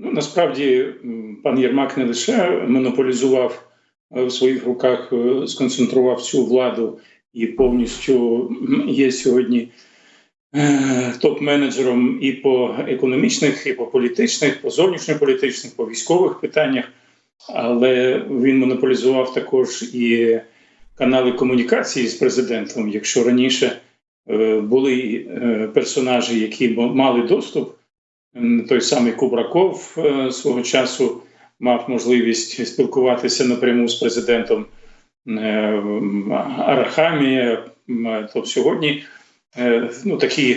Ну, насправді пан Єрмак не лише монополізував е, в своїх руках, е, сконцентрував всю владу і повністю є сьогодні е, топ-менеджером і по економічних, і по політичних, по зовнішньополітичних, по військових питаннях, але він монополізував також і канали комунікації з президентом. Якщо раніше були персонажі, які мали доступ той самий Кубраков е, свого часу мав можливість спілкуватися напряму з президентом е, Арахамія. То сьогодні е, ну, такі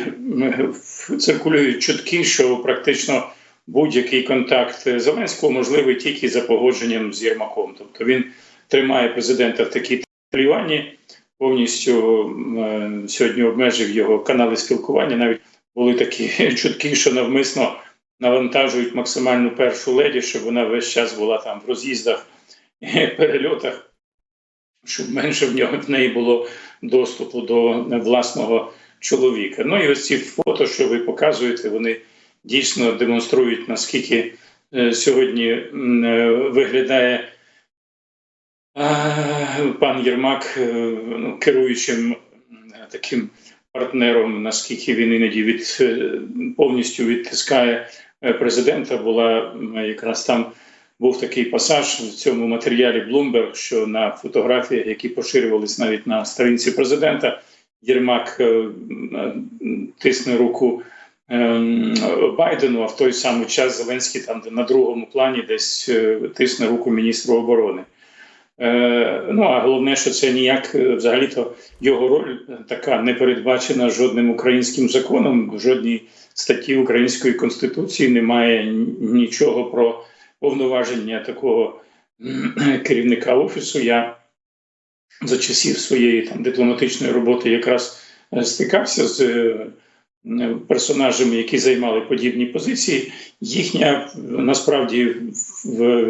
циркулюють чутки, що практично будь-який контакт Зеленського можливий тільки за погодженням з Єрмаком. Тобто він тримає президента в такій триванні, повністю сьогодні обмежив його канали спілкування. Навіть були такі чутки, що навмисно навантажують максимальну першу леді, щоб вона весь час була там в роз'їздах, перельотах, щоб менше в нього в неї було доступу до власного чоловіка. Ну і ось ці фото, що ви показуєте, вони дійсно демонструють, наскільки е, сьогодні е, виглядає. Пан Єрмак е, ну, керуючим таким партнером, наскільки він іноді від е, повністю відтискає е, президента. Була якраз там був такий пасаж в цьому матеріалі Bloomberg, що на фотографіях, які поширювались навіть на сторінці президента, Єрмак е, тисне руку. Байдену, а в той самий час Зеленський там на другому плані десь тисне руку міністру оборони. Е, ну а головне, що це ніяк е, взагалі-то його роль така не передбачена жодним українським законом. В жодній статті української конституції немає нічого про повноваження такого керівника офісу. Я за часів своєї там дипломатичної роботи якраз е, стикався з персонажами, які займали подібні позиції. Їхня насправді в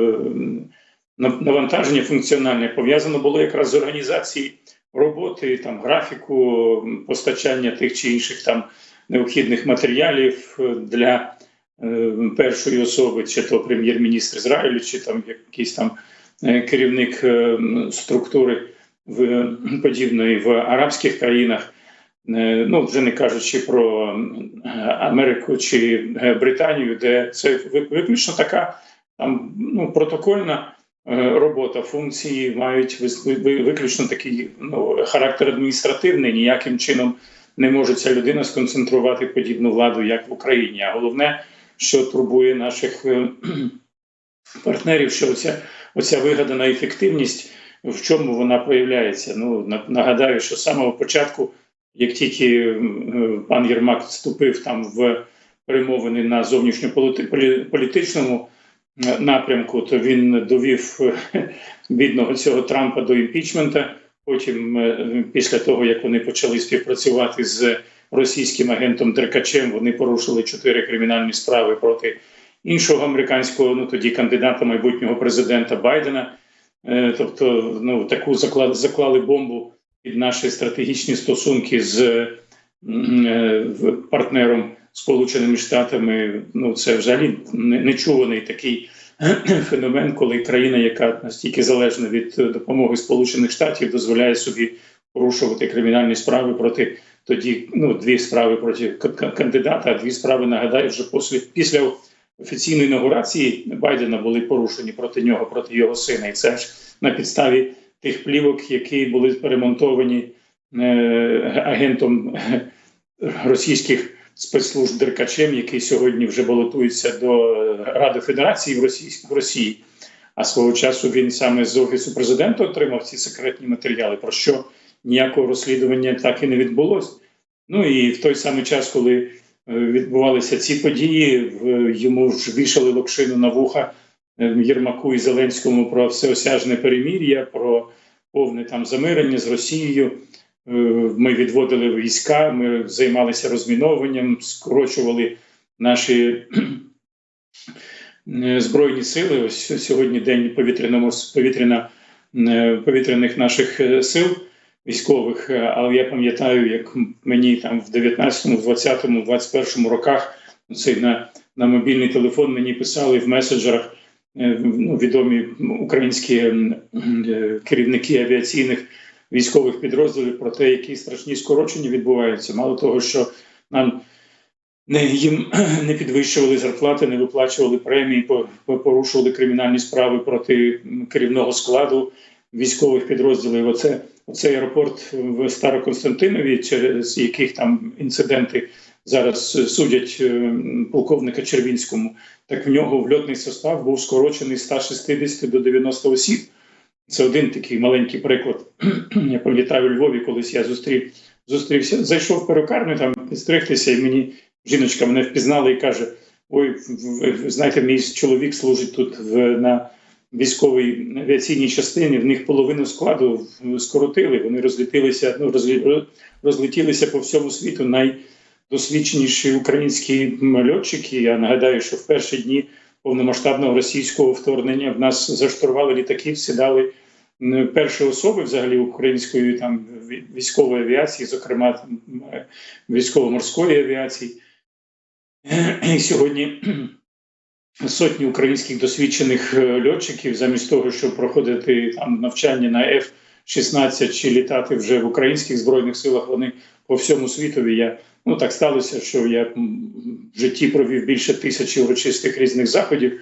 навантаження функціональне пов'язано було якраз з організацією роботи, там графіку постачання тих чи інших там необхідних матеріалів для е, першої особи, чи то прем'єр-міністр Ізраїлю, чи там якийсь там е, керівник е, структури в подібної в арабських країнах. Е, ну вже не кажучи про Америку чи Британію, де це виключно така там ну протокольна Е, робота функції мають виключно такий ну, характер адміністративний. Ніяким чином не може ця людина сконцентрувати подібну владу, як в Україні. А головне, що турбує наших е, партнерів, що оця, оця вигадана ефективність, в чому вона проявляється. Ну нагадаю, що з самого початку, як тільки пан Єрмак вступив там в перемовини на зовнішньополітичному напрямку, то він довів е, бідного цього Трампа до імпічмента. Потім, е, після того як вони почали співпрацювати з російським агентом Деркачем, вони порушили чотири кримінальні справи проти іншого американського, ну тоді кандидата майбутнього президента Байдена. Е, тобто, ну таку заклали, заклали бомбу під наші стратегічні стосунки з партнером Сполученими Штатами. Ну це взагалі нечуваний такий феномен, коли країна, яка настільки залежна від допомоги Сполучених Штатів, дозволяє собі порушувати кримінальні справи проти тоді. Ну дві справи проти кандидата, а дві справи нагадаю, вже після після офіційної інаугурації Байдена були порушені проти нього, проти його сина, і це ж на підставі тих плівок, які були перемонтовані е, агентом російських спецслужб Деркачем, який сьогодні вже балотується до Ради Федерації в Росії в Росії. А свого часу він саме з офісу президента отримав ці секретні матеріали, про що ніякого розслідування так і не відбулося. Ну і в той самий час, коли е, відбувалися ці події, йому ж вішали локшину на вуха е, Єрмаку і Зеленському про всеосяжне перемір'я, про повне там замирення з Росією. Е, ми відводили війська, ми займалися розмінованням, скорочували наші е, збройні сили. Ось сьогодні день повітряного повітряна, е, повітряних наших сил військових. Але я пам'ятаю, як мені там в 19, му 20, му 21 роках це на на мобільний телефон мені писали в меседжерах ну, відомі українські керівники авіаційних військових підрозділів про те, які страшні скорочення відбуваються. Мало того, що нам не їм не підвищували зарплати, не виплачували премії, по- по- порушували кримінальні справи проти керівного складу військових підрозділів. Оце оцей аеропорт в Староконстантинові, через яких там інциденти зараз судять е, полковника Червінському. Так в нього в льотний состав був скорочений з 160 до 90 осіб. Це один такий маленький приклад. Я пам'ятаю у Львові, колись я зустрів зустрівся, зайшов в перукарню там підстригтися, і мені жіночка мене впізнала і каже: Ой, ви, знаєте, мій чоловік служить тут в, на військовій авіаційній частині. В них половину складу скоротили. Вони розлетілися, ну розлетілися по всьому світу. Найдосвідченіші українські льотчики. Я нагадаю, що в перші дні повномасштабного російського вторгнення в нас заштурвали літаки, сідали перші особи взагалі української там військової авіації, зокрема військово-морської авіації. І сьогодні сотні українських досвідчених е, льотчиків, замість того, щоб проходити там навчання на F-16 чи літати вже в українських збройних силах, вони по всьому світові. Я ну так сталося, що я в житті провів більше тисячі урочистих різних заходів.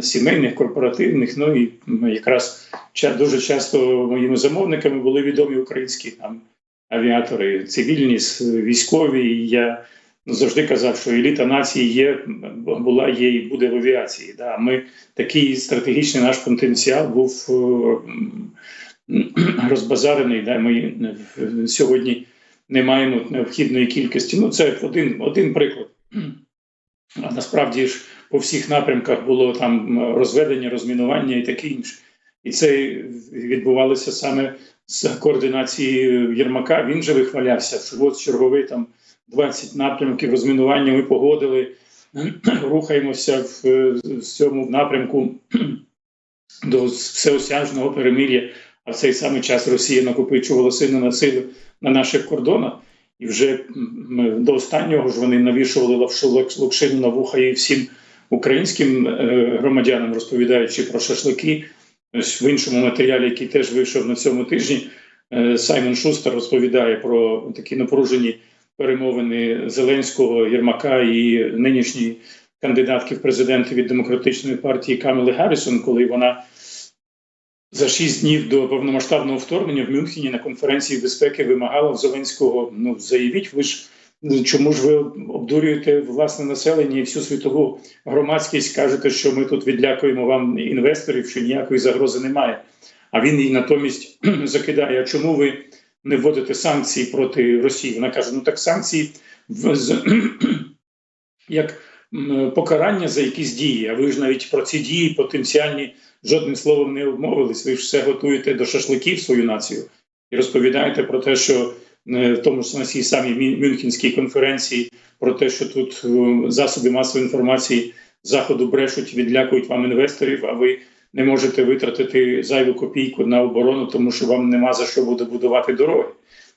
Сімейних, корпоративних, ну і якраз дуже часто моїми замовниками були відомі українські там авіатори, цивільні, військові. І я ну, завжди казав, що еліта нації є, була, є і буде в авіації. Да. Ми такий стратегічний наш потенціал був е, розбазарений. Да. Ми е, сьогодні не маємо необхідної кількості. Ну, це один, один приклад. А насправді ж по всіх напрямках було там розведення, розмінування і таке інше. І це відбувалося саме з координації Єрмака. Він же вихвалявся, що от черговий там 20 напрямків розмінування ми погодили, рухаємося в, в цьому напрямку до всеосяжного перемир'я. А в цей самий час Росія накопичувала сильно на сили на наших кордонах. І вже до останнього ж вони навішували лапшу локшину на вуха і всім українським е, громадянам, розповідаючи про шашлики. Ось в іншому матеріалі, який теж вийшов на цьому тижні, е, Саймон Шустер розповідає про такі напружені перемовини Зеленського, Єрмака і нинішньої кандидатки в президенти від демократичної партії Камели Гаррісон, коли вона за шість днів до повномасштабного вторгнення в Мюнхені на конференції безпеки вимагала в Зеленського: ну заявіть, ви ж чому ж ви обдурюєте власне населення і всю світову громадськість? кажете, що ми тут відлякуємо вам інвесторів, що ніякої загрози немає. А він їй натомість закидає: а чому ви не вводите санкції проти Росії? Вона каже: ну так санкції як покарання за якісь дії. А ви ж навіть про ці дії потенціальні жодним словом не обмовились. Ви ж все готуєте до шашликів свою націю і розповідаєте про те, що в тому ж на цій самій Мюнхенській конференції про те, що тут е, засоби масової інформації заходу брешуть, відлякують вам інвесторів, а ви не можете витратити зайву копійку на оборону, тому що вам нема за що буде будувати дороги.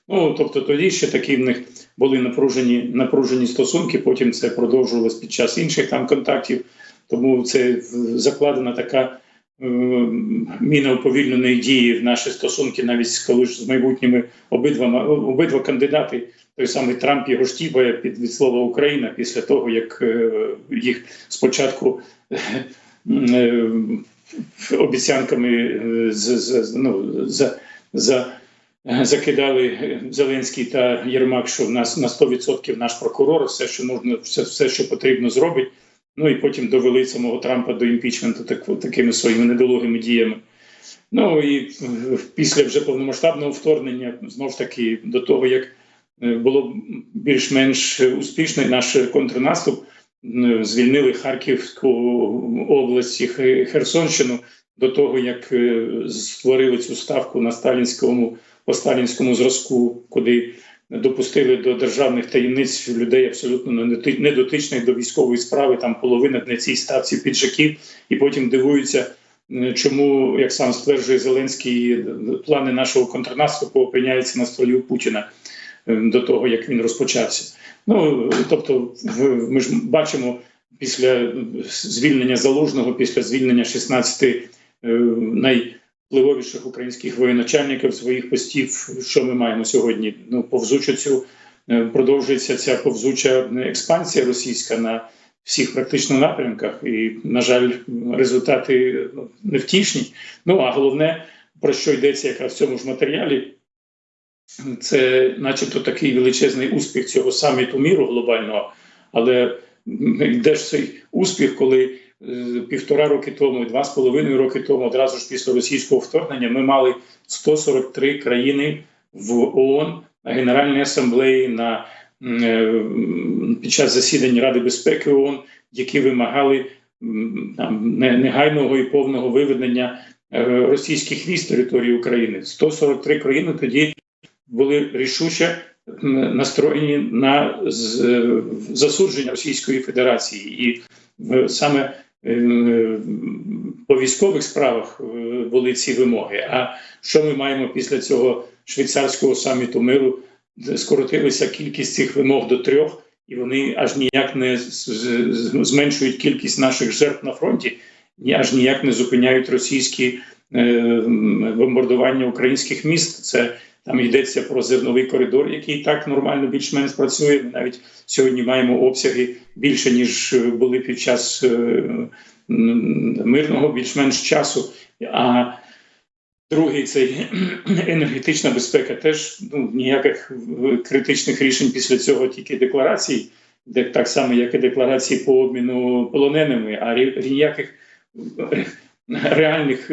Ну тобто тоді ще такі в них були напружені напружені стосунки. Потім це продовжувалось під час інших там контактів. Тому це закладена така е, уповільненої дії в наші стосунки, навіть з- коли ж з майбутніми обидва обидва кандидати. Той самий Трамп його штібає під від слова Україна після того, як е, їх спочатку е, обіцянками з, з, ну, за, за, закидали Зеленський та Єрмак, що в нас на 100% наш прокурор, все, що можна, все, все, що потрібно, зробить. Ну і потім довели самого Трампа до імпічменту так, такими своїми недолугими діями. Ну і е, після вже повномасштабного вторгнення, знову ж таки, до того як е, було більш-менш успішний наш контрнаступ, е, звільнили Харківську область і Херсонщину до того, як створили цю ставку на сталінському по сталінському зразку, куди допустили до державних таємниць людей абсолютно недотичних до військової справи. Там половина на цій ставці піджаків, і потім дивуються, чому, як сам стверджує Зеленський, плани нашого контрнаступу опиняються на столі у Путіна до того, як він розпочався. Ну тобто, ми ж бачимо після звільнення залужного, після звільнення 16 е, найвпливовіших українських воєначальників своїх постів, що ми маємо сьогодні? Ну, повзучу цю е, продовжується ця повзуча експансія російська на всіх практично напрямках, і, на жаль, результати ну, невтішні. Ну а головне, про що йдеться якраз в цьому ж матеріалі, це, начебто, такий величезний успіх цього саміту міру глобального, але м, де ж цей успіх, коли півтора роки тому, і два з половиною роки тому, одразу ж після російського вторгнення, ми мали 143 країни в ООН на Генеральній асамблеї на е, під час засідань Ради безпеки ООН, які вимагали там, негайного і повного виведення е, російських військ території України. 143 країни тоді були рішуче настроєні на е, засудження Російської Федерації, і е, саме е, по військових справах е, були ці вимоги. А що ми маємо після цього швейцарського саміту миру? Скоротилася кількість цих вимог до трьох, і вони аж ніяк не зменшують кількість наших жертв на фронті, аж ніяк не зупиняють російські е, бомбардування українських міст. Це там йдеться про зерновий коридор, який так нормально більш-менш працює. Ми навіть сьогодні маємо обсяги більше ніж е, були під час е, мирного більш-менш часу. А другий цей енергетична безпека теж ну, ніяких е, критичних рішень після цього тільки декларацій, де так само, як і декларації по обміну полоненими, а ніяких реальних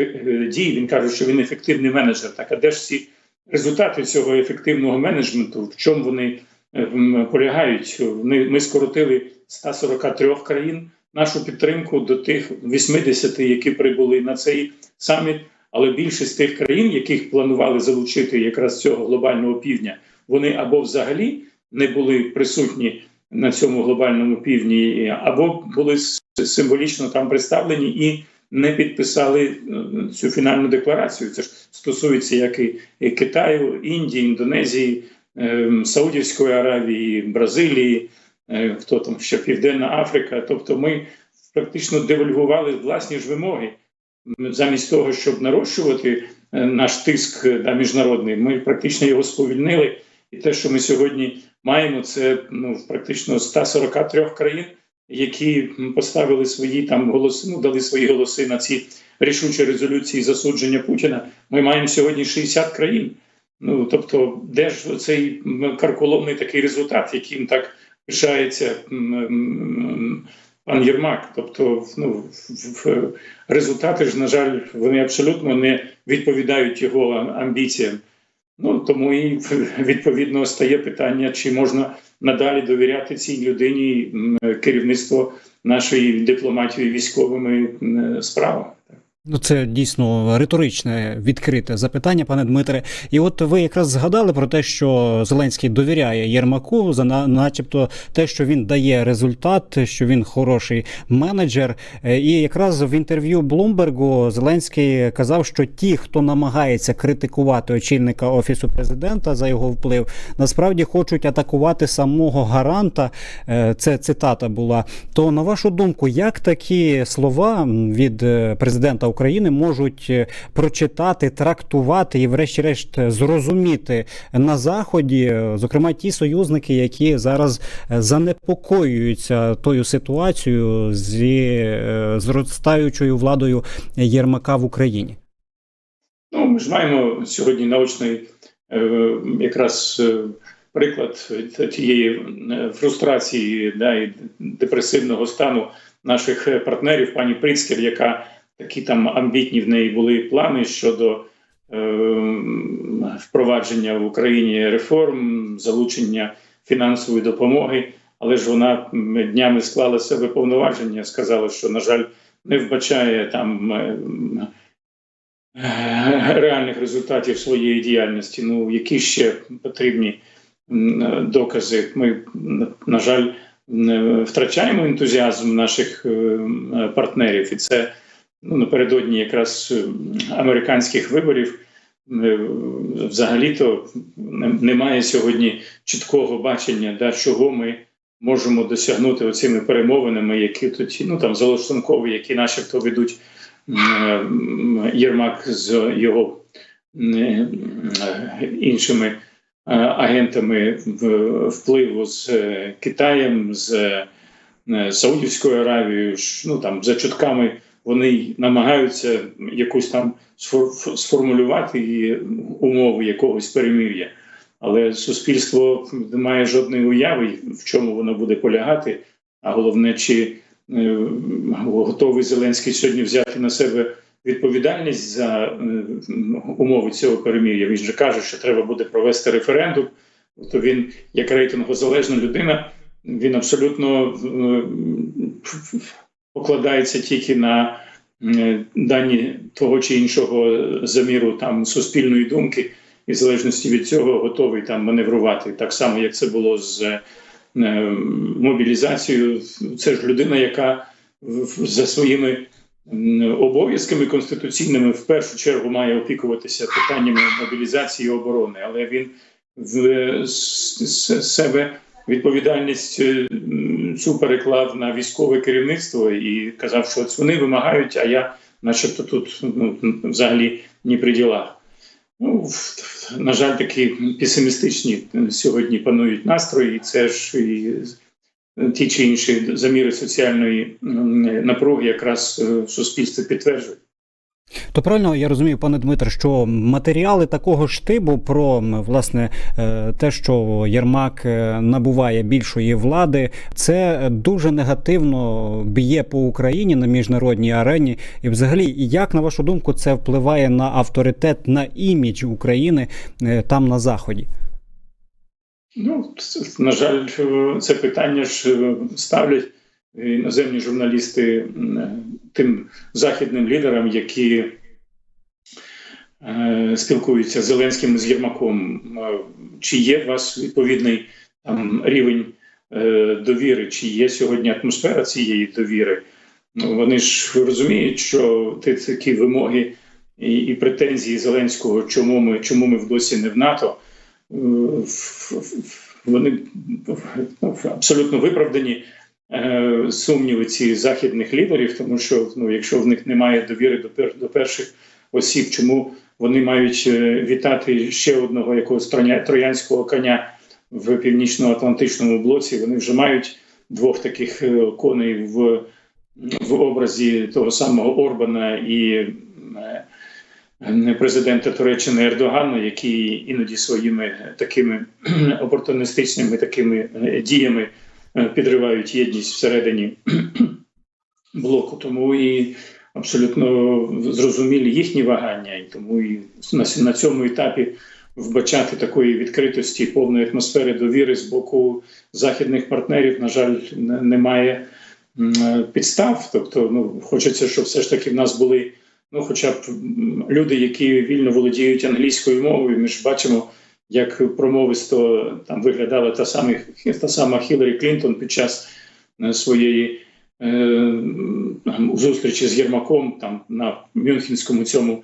дій. Він каже, що він ефективний менеджер. Так, а де ж ці результати цього ефективного менеджменту? В чому вони е, полягають? Ми, ми скоротили 143 країн нашу підтримку до тих 80, які прибули на цей саміт. Але більшість тих країн, яких планували залучити якраз цього глобального півдня, вони або взагалі не були присутні на цьому глобальному півдні, або були символічно там представлені і не підписали е, цю фінальну декларацію. Це ж стосується як і, Китаю, Індії, Індонезії, е, Саудівської Аравії, Бразилії, е, хто там ще Південна Африка. Тобто, ми практично девальвували власні ж вимоги замість того, щоб нарощувати е, наш тиск да, міжнародний, ми практично його сповільнили. І те, що ми сьогодні маємо, це ну, практично 143 країн, які поставили свої там голоси, ну дали свої голоси на ці рішучі резолюції засудження Путіна. Ми маємо сьогодні 60 країн. Ну тобто, де ж цей карколомний такий результат, яким так пишається пан Єрмак? Тобто, ну результати ж, на жаль, вони абсолютно не відповідають його амбіціям. Ну тому і відповідно стає питання, чи можна надалі довіряти цій людині керівництво нашої дипломатії військовими справами. Ну, це дійсно риторичне відкрите запитання, пане Дмитре. І от ви якраз згадали про те, що Зеленський довіряє Єрмаку за на- начебто те, що він дає результат, що він хороший менеджер. Е, І якраз в інтерв'ю Блумбергу Зеленський казав, що ті, хто намагається критикувати очільника офісу президента за його вплив, насправді хочуть атакувати самого гаранта. Е, Це цитата була. То на вашу думку, як такі слова від е, президента можуть е, прочитати, трактувати і, врешті-решт, зрозуміти на заході, е, зокрема ті союзники, які зараз е, занепокоюються тою ситуацією зі зростаючою владою Єрмака в Україні? Ну, ми ж маємо сьогодні наочний якраз приклад тієї фрустрації да, і депресивного стану наших партнерів, пані Прицкер, яка такі там амбітні в неї були плани щодо е, впровадження в Україні реформ, залучення фінансової допомоги. Але ж вона днями склала себе повноваження, сказала, що, на жаль, не вбачає там е, е, реальних результатів своєї діяльності. Ну, які ще потрібні е, докази? Ми, на жаль, втрачаємо ентузіазм наших е, партнерів, і це ну, напередодні якраз е, американських виборів. е, взагалі-то немає сьогодні чіткого бачення, да, чого ми можемо досягнути оцими перемовинами, які тут ну там Золотшенкові, які начебто ведуть Єрмак з його іншими е, агентами впливу з е, Китаєм, з е, Саудівською Аравією, ну там за чутками вони намагаються якусь там сфор- сформулювати умови якогось перемир'я. Але суспільство не має жодної уяви, в чому воно буде полягати. А головне, чи е, готовий Зеленський сьогодні взяти на себе відповідальність за е, умови цього перемир'я. Він же каже, що треба буде провести референдум. То він, як рейтингозалежна людина, він абсолютно е, покладається тільки на е, дані того чи іншого заміру там суспільної думки, і в залежності від цього готовий там маневрувати. Так само, як це було з е, мобілізацією. Це ж людина, яка за своїми обов'язками конституційними в першу чергу має опікуватися питаннями мобілізації і оборони, але він в с- себе відповідальність е, цю переклав на військове керівництво і казав, що от вони вимагають, а я, начебто, тут ну, взагалі ні при ділах. Ну, на жаль, такі песимістичні сьогодні панують настрої, і це ж і ті чи інші заміри соціальної напруги якраз е, в суспільстві підтверджують. То правильно я розумію, пане Дмитре, що матеріали такого штибу про власне е, те, що Єрмак е, набуває більшої влади, це дуже негативно б'є по Україні на міжнародній арені. І, взагалі, як на вашу думку, це впливає на авторитет, на імідж України е, там на заході? Ну, на жаль, це питання ж ставлять іноземні журналісти тим західним лідерам, які е, спілкуються з Зеленським з Єрмаком. Е, Чи є у вас відповідний там рівень е, довіри, чи є сьогодні атмосфера цієї довіри? Ну, Вони ж розуміють, що такі вимоги і, і претензії Зеленського, чому ми, чому ми в досі не в НАТО. Вони ну, абсолютно виправдані сумніви ці західних лідерів, тому що ну, якщо в них немає довіри до, пер, до перших осіб, чому вони мають е, вітати ще одного якогось троянського коня в північно-атлантичному блоці, вони вже мають двох таких е, коней в, в образі того самого Орбана і. е, президента Туреччини Ердогана, який іноді своїми такими опортуністичними такими е, діями е, підривають єдність всередині блоку. Тому і абсолютно зрозумілі їхні вагання, і тому і на, на цьому етапі вбачати такої відкритості, повної атмосфери довіри з боку західних партнерів, на жаль, не- немає е, підстав. Тобто, ну хочеться, щоб все ж таки в нас були ну, хоча б люди, які вільно володіють англійською мовою, ми ж бачимо, як промовисто там виглядала та сама, та сама Хіларі Клінтон під час е, своєї е, зустрічі з Єрмаком там на Мюнхенському цьому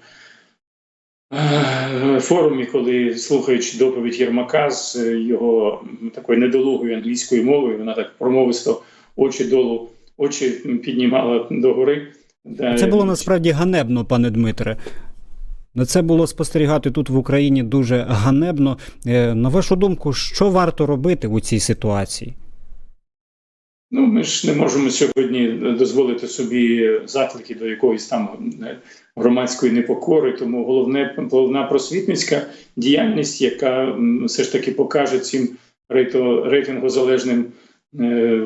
е, форумі, коли слухаючи доповідь Єрмака з е, його такою недолугою англійською мовою, вона так промовисто очі долу, очі піднімала догори. Це було насправді ганебно, пане Дмитре. Це було спостерігати тут в Україні дуже ганебно. Е, На вашу думку, що варто робити у цій ситуації? Ну, ми ж не можемо сьогодні дозволити собі заклики до якоїсь там е, громадської непокори. Тому головне головна просвітницька діяльність, яка все ж таки покаже цим рейтингозалежним е,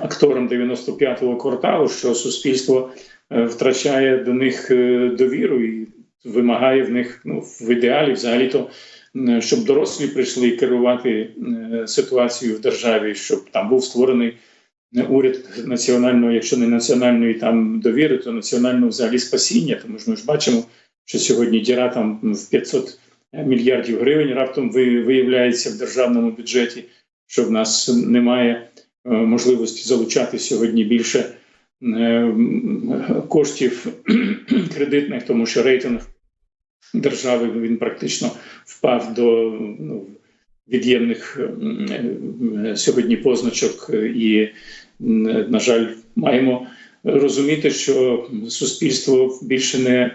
акторам 95-го кварталу, що суспільство втрачає до них довіру і вимагає в них ну, в ідеалі взагалі-то. Щоб дорослі прийшли керувати е, ситуацією в державі, щоб там був створений уряд національного, якщо не національної там довіри, то національного взагалі спасіння. Тому ж ми ж бачимо, що сьогодні діра там в 500 мільярдів гривень раптом виявляється в державному бюджеті, що в нас немає е, можливості залучати сьогодні більше е, коштів кредитних, тому що рейтинг держави. Він практично впав до ну, від'ємних е, сьогодні позначок, і, на жаль, маємо розуміти, що суспільство більше не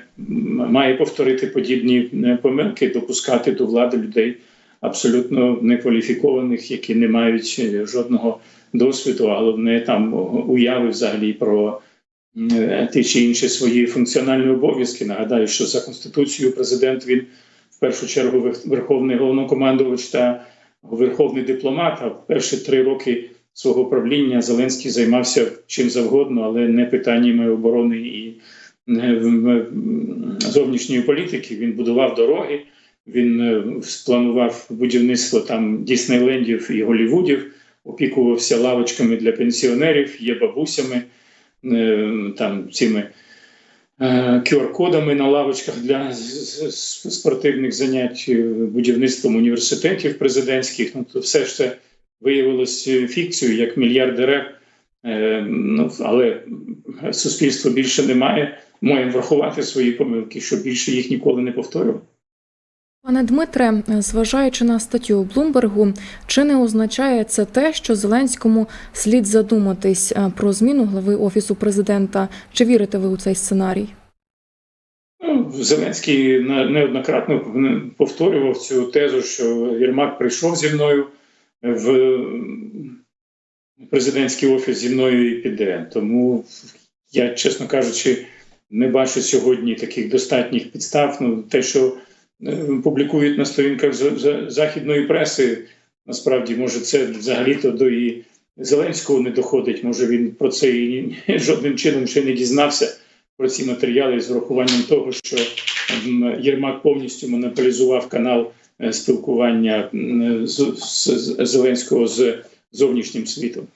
має повторити подібні е, помилки, допускати до влади людей абсолютно некваліфікованих, які не мають е, жодного досвіду, а головне там уяви взагалі про е, ті чи інші свої функціональні обов'язки. Нагадаю, що за конституцією президент він в першу чергу верховний головнокомандувач та верховний дипломат. А перші три роки свого правління Зеленський займався чим завгодно, але не питаннями оборони і е, м, зовнішньої політики. Він будував дороги. Він е, спланував будівництво там Діснейлендів і Голівудів, опікувався лавочками для пенсіонерів, є бабусями, е, там цими е, QR-кодами на лавочках для спортивних занять, е, будівництвом університетів президентських. Ну то все ж це виявилось е, фікцією як мільярд дерев. Е, Ну, але суспільство більше не має. Маємо врахувати свої помилки, щоб більше їх ніколи не повторювати. Пане Дмитре, зважаючи на статтю у Блумбергу, чи не означає це те, що Зеленському слід задуматись е, про зміну глави офісу президента? Чи вірите ви у цей сценарій? Ну, Зеленський неоднократно повторював цю тезу, що Єрмак прийшов зі мною в президентський офіс зі мною і піде. Тому я, чесно кажучи, не бачу сьогодні таких достатніх підстав. Ну, те, що публікують на сторінках за- за- західної преси, насправді, може, це взагалі-то до і Зеленського не доходить. Може, він про це і жодним чином ще не дізнався про ці матеріали з врахуванням того, що Єрмак повністю монополізував канал е, спілкування з Зеленського з зовнішнім світом.